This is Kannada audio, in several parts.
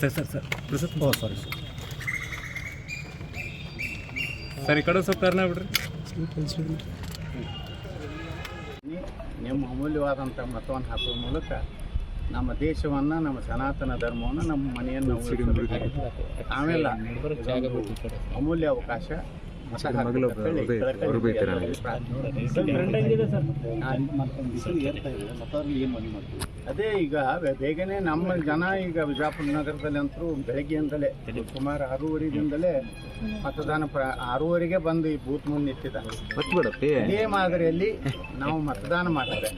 Sir sir sir Prasad oh sorry sir sir ಈ ಕಡೆ ಸ್ವಲ್ಪ ಟರ್ನ್ ಬಿಡ್ರಿ ನಿಮ್ಮ ಅಮೂಲ್ಯವಾದಂಥ ಮತವನ್ನು ಹಾಕುವ ಮೂಲಕ ನಮ್ಮ ದೇಶವನ್ನು ನಮ್ಮ ಸನಾತನ ಧರ್ಮವನ್ನು ನಮ್ಮ ಮನೆಯನ್ನು. ಆಮೇಲೆ ಅಮೂಲ್ಯ ಅವಕಾಶ ಅದೇ ಈಗ ಬೇಗನೆ ನಮ್ಮ ಜನ ಈಗ ವಿಜಾಪುರ ನಗರದಲ್ಲಿ ಅಂತೂ ಬೆಳಗ್ಗೆಯಿಂದಲೇ ಸುಮಾರು ಆರೂವರೆದಿಂದಲೇ ಮತದಾನ ಪ್ರ ಆರೂವರೆಗೆ ಬಂದು ಈ ಬೂತ್ ಮುಂದೆ ನಿಂತಿದ್ದಾರೆ. ಇದೇ ಮಾದರಿಯಲ್ಲಿ ನಾವು ಮತದಾನ ಮಾಡಿದ್ರೆ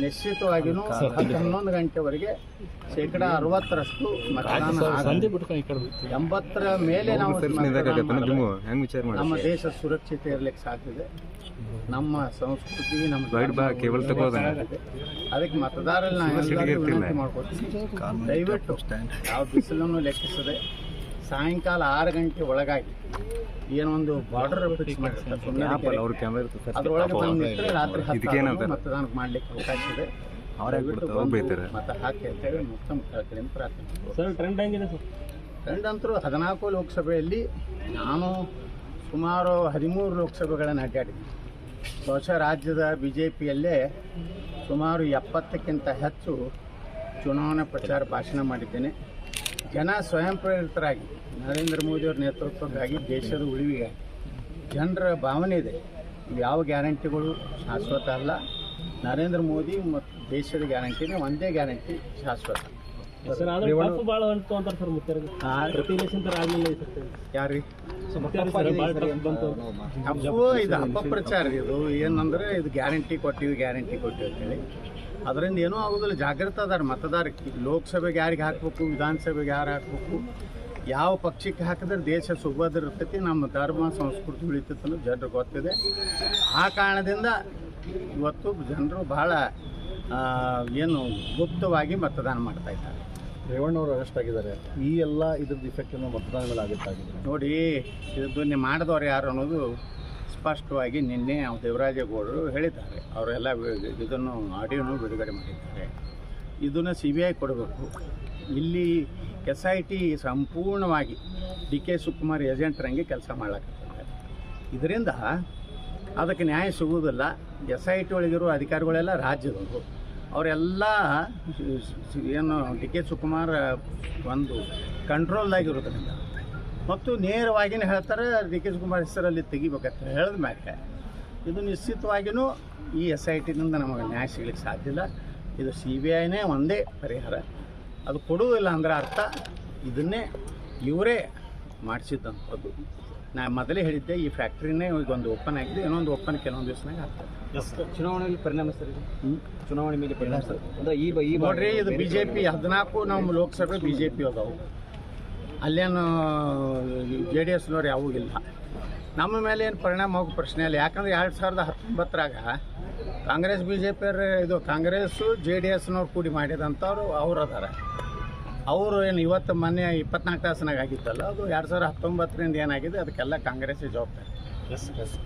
ನಿಶ್ಚಿತವಾಗಿಯೂ ಹನ್ನೊಂದು ಗಂಟೆವರೆಗೆ ಶೇಕಡ ಅರವತ್ತರಷ್ಟು ಮತದಾನ. ಎಂಬತ್ತರ ಮೇಲೆ ನಾವು ನಮ್ಮ ದೇಶ ಸುರಕ್ಷತೆ ಇರಲಿಕ್ಕೆ ಸಾಧ್ಯ ಇದೆ ನಮ್ಮ ಸಂಸ್ಕೃತಿ ನಮ್ಮ ಅದಕ್ಕೆ ಮತದಾರರಲ್ಲಿ ನಾವು ವಿನಂತಿ ಮಾಡ್ಕೊತೀವಿ ದಯವಿಟ್ಟು ಯಾವ ಬಿಸಿಲನ್ನು ಲೆಕ್ಕಿಸದೆ ಸಾಯಂಕಾಲ ಆರು ಗಂಟೆ ಒಳಗಾಗಿ ಏನೊಂದು ಬಾರ್ಡರ್ ಫಿಕ್ಸ್ ಮಾಡಿರ್ತಾರೆ ಅದ್ರೊಳಗೆ ರಾತ್ರಿ ಹತ್ತು ಮತದಾನ ಮಾಡ್ಲಿಕ್ಕೆ ಅವಕಾಶ ಇದೆ. ಮತ ಹಾಕಿ ಅಂತೇಳಿ ಮುಕ್ತ ಕಳಕಳಿಯಿಂದ ಪ್ರಾರ್ಥನೆ ಸರ್ ಟ್ರೆಂಡ್ ಹೆಂಗಿದೆ ಸರ್ ಟ್ರೆಂಡ್ ಅಂತರೂ ಹದಿನಾಲ್ಕು ಲೋಕಸಭೆಯಲ್ಲಿ ನಾನು ಸುಮಾರು ಹದಿಮೂರು ಲೋಕಸಭೆಗಳನ್ನು ಅಡ್ಡಾಡಿದ್ದೀನಿ ಬಹುಶಃ ರಾಜ್ಯದ ಬಿ ಜೆ ಪಿಯಲ್ಲೇ ಸುಮಾರು ಎಪ್ಪತ್ತಕ್ಕಿಂತ ಹೆಚ್ಚು ಚುನಾವಣಾ ಪ್ರಚಾರ ಭಾಷಣ ಮಾಡಿದ್ದೇನೆ. ಜನ ಸ್ವಯಂ ಪ್ರೇರಿತರಾಗಿ ನರೇಂದ್ರ ಮೋದಿಯವ್ರ ನೇತೃತ್ವಕ್ಕಾಗಿ ದೇಶದ ಉಳಿವಿಗೆ ಜನರ ಭಾವನೆ ಇದೆ. ಯಾವ ಗ್ಯಾರಂಟಿಗಳು ಶಾಶ್ವತ ಅಲ್ಲ. ನರೇಂದ್ರ ಮೋದಿ ಮತ್ತು ದೇಶದ ಗ್ಯಾರಂಟಿನೇ ಒಂದೇ ಗ್ಯಾರಂಟಿ ಶಾಶ್ವತ. ಯಾರೀ ಇದು ಅಪಪ್ರಚಾರ ಇದು. ಏನಂದ್ರೆ ಇದು ಗ್ಯಾರಂಟಿ ಕೊಟ್ಟಿವಿ ಗ್ಯಾರಂಟಿ ಕೊಟ್ಟಿವಿ ಅಂತೇಳಿ ಅದರಿಂದ ಏನೂ ಆಗೋದಿಲ್ಲ. ಜಾಗೃತ ಅದಾರ ಮತದಾರಕ್ಕೆ. ಲೋಕಸಭೆಗೆ ಯಾರಿಗೆ ಹಾಕ್ಬೇಕು ವಿಧಾನಸಭೆಗೆ ಯಾರು ಹಾಕ್ಬೇಕು ಯಾವ ಪಕ್ಷಕ್ಕೆ ಹಾಕಿದ್ರೆ ದೇಶ ಸುಭದ್ರ ಇರ್ತೈತಿ ನಮ್ಮ ಧರ್ಮ ಸಂಸ್ಕೃತಿ ಉಳಿತೈತೆ ಅನ್ನೋದು ಜನರಿಗೆ ಗೊತ್ತಿದೆ. ಆ ಕಾರಣದಿಂದ ಇವತ್ತು ಜನರು ಬಹಳ ಏನು ಗುಪ್ತವಾಗಿ ಮತದಾನ ಮಾಡ್ತಾ ಇದ್ದಾರೆ. ರೇವಣ್ಣ ಅವರು ಅರೆಸ್ಟ್ ಆಗಿದ್ದಾರೆ. ಈ ಎಲ್ಲ ಇದ್ರದ್ದು ಇಫೆಕ್ಟ್ ಮತದಾನ ಮೇಲೆ ಆಗುತ್ತಾಗಿದೆ ನೋಡಿ ಇದನ್ನೇ ಮಾಡಿದವ್ರು ಯಾರು ಅನ್ನೋದು ಸ್ಪಷ್ಟವಾಗಿ ನಿನ್ನೆ ದೇವರಾಜೇಗೌಡರು ಹೇಳಿದ್ದಾರೆ. ಅವರೆಲ್ಲ ಇದನ್ನು ಆಡಿಯೋನು ಬಿಡುಗಡೆ ಮಾಡಿದ್ದಾರೆ. ಇದನ್ನು ಸಿ ಬಿ ಐ ಕೊಡಬೇಕು. ಇಲ್ಲಿ ಎಸ್ ಐ ಟಿ ಸಂಪೂರ್ಣವಾಗಿ ಡಿ ಕೆ ಶಿವಕುಮಾರ್ ಏಜೆಂಟ್ರಂಗೆ ಕೆಲಸ ಮಾಡ್ಲಾಕತ್ತಾರೆ ಇದರಿಂದ ಅದಕ್ಕೆ ನ್ಯಾಯ ಸಿಗುವುದಿಲ್ಲ. ಎಸ್ ಐ ಟಿ ಒಳಗಿರೋ ಅಧಿಕಾರಿಗಳೆಲ್ಲ ರಾಜ್ಯದವರು. ಅವರೆಲ್ಲ ಏನು ಡಿ ಕೆ ಶಿವಕುಮಾರ್ ಒಂದು ಕಂಟ್ರೋಲ್ದಾಗಿರೋದ್ರಿಂದ ಮತ್ತು ನೇರವಾಗಿನೇ ಹೇಳ್ತಾರೆ ಡಿ ಕುಮಾರ್ ಶಿವಕುಮಾರ್ ಹೆಸರಲ್ಲಿ ತೆಗಿಬೇಕಂತ ಹೇಳಿದ ಮ್ಯಾಕೆ ಇದು ನಿಶ್ಚಿತವಾಗಿಯೂ ಈ ಎಸ್ ಐ ಟಿನಿಂದ ನಮಗೆ ನ್ಯಾಯ ಸಿಗ್ಲಿಕ್ಕೆ ಸಾಧ್ಯ ಇಲ್ಲ. ಇದು ಸಿ ಬಿ ಐನೇ ಒಂದೇ ಪರಿಹಾರ. ಅದು ಕೊಡುವುದಿಲ್ಲ ಅಂದ್ರೆ ಅರ್ಥ ಇದನ್ನೇ ಇವರೇ ಮಾಡಿಸಿದ್ದಂಥದ್ದು ನಾ ಮೊದಲೇ ಹೇಳಿದ್ದೆ ಈ ಫ್ಯಾಕ್ಟ್ರಿನೇ ಒಂದು ಓಪನ್ ಆಗಿದೆ ಇನ್ನೊಂದು ಓಪನ್ ಕೆಲವೊಂದು ದಿವಸನಾಗ ಆಗ್ತದೆ. ಚುನಾವಣೆಯಲ್ಲಿ ಪರಿಣಾಮ ಸರ್ ಚುನಾವಣೆ ಮೇಲೆ ಪರಿಣಾಮ ಸರ್? ನೋಡ್ರಿ ಇದು ಬಿ ಜೆ ಪಿ ಹದಿನಾಲ್ಕು ನಮ್ಮ ಲೋಕಸಭೆ ಬಿ ಜೆ ಪಿ ಅದಾವು. ಅಲ್ಲೇನು ಜೆ ಡಿ ಎಸ್ನವ್ರು ಯಾವೂ ಇಲ್ಲ. ನಮ್ಮ ಮೇಲೆ ಏನು ಪರಿಣಾಮ ಹೋಗೋ ಪ್ರಶ್ನೆ ಇಲ್ಲ. ಯಾಕಂದ್ರೆ ಎರಡು ಸಾವಿರದ ಹತ್ತೊಂಬತ್ತರಾಗ ಕಾಂಗ್ರೆಸ್ ಬಿ ಜೆ ಪಿಯರ್ ಇದು ಕಾಂಗ್ರೆಸ್ಸು ಜೆ ಡಿ ಎಸ್ನವ್ರು ಕೂಡಿ ಮಾಡಿದಂಥವ್ರು ಅವ್ರು ಅದಾರ. ಅವರು ಏನು ಇವತ್ತು ಮೊನ್ನೆ ಇಪ್ಪತ್ನಾಲ್ಕು ತಾಸನಾಗ ಆಗಿತ್ತಲ್ಲ, ಅದು ಎರಡು ಸಾವಿರದ ಹತ್ತೊಂಬತ್ತರಿಂದ ಏನಾಗಿದೆ, ಅದಕ್ಕೆಲ್ಲ ಕಾಂಗ್ರೆಸ್ಸೇ ಜವಾಬ್ದಾರಿ. S S